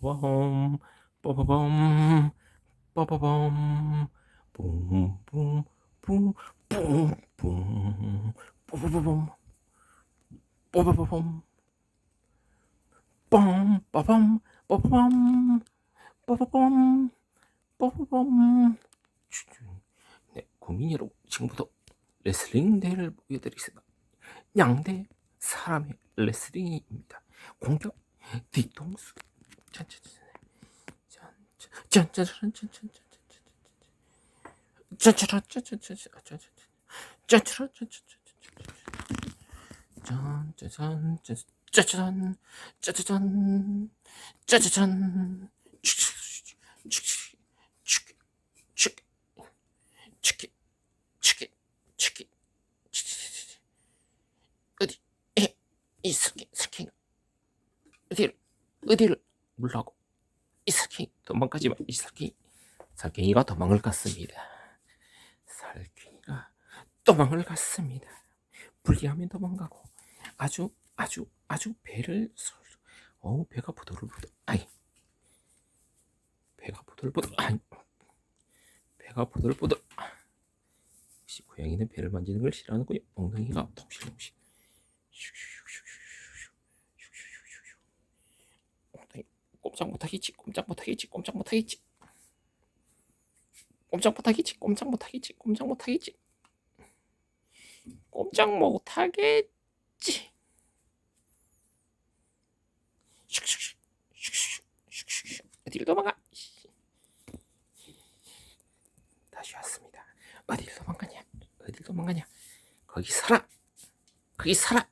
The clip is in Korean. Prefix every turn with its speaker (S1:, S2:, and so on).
S1: 뽀뽀범 뽀뽀범 뽀뽀범 뿜뿜 뿜뿜 뽀뽀뽀범 뽀뽀뽀범 빰 빠밤 뽀뽀범 뽀뽀범 뽀뽀범 네, 국민 여러분 지금부터 레슬링 대회를 보여드리겠습니다. 양대 사람의 레슬링입니다. 공격 뒤통수 짜자잔 짜자잔 짜자잔 치키 치키 치키 치키 치키 어디 이 스킨 스킨 어디를 어디를 물라고. 이 스킨 도망가지 마이 스킨 살갱이가 도망을 갔습니다. 살갱이가 도망을 갔습니다. 불리하면 도망가고 아주 아주 아주 배를 설 어우 배가 부들부들. 아이. 배가 부들부들. 아이. 배가 부들부들. 역시 고양이는 배를 만지는 걸 싫어하는군요. 엉덩이가 통실통실 엉덩이 꼼짝 못하겠지 꼼짝 못하겠지 꼼짝 못하겠지. 꼼짝 못하겠지 꼼짝 못하겠지 꼼짝 못하겠지. 꼼짝 못하겠지. 슉슉슉 슉슉슉 어디를 도망가? 다시 왔습니다. 어디를 도망가냐? 어디를 도망가냐? 거기 살아 거기 살아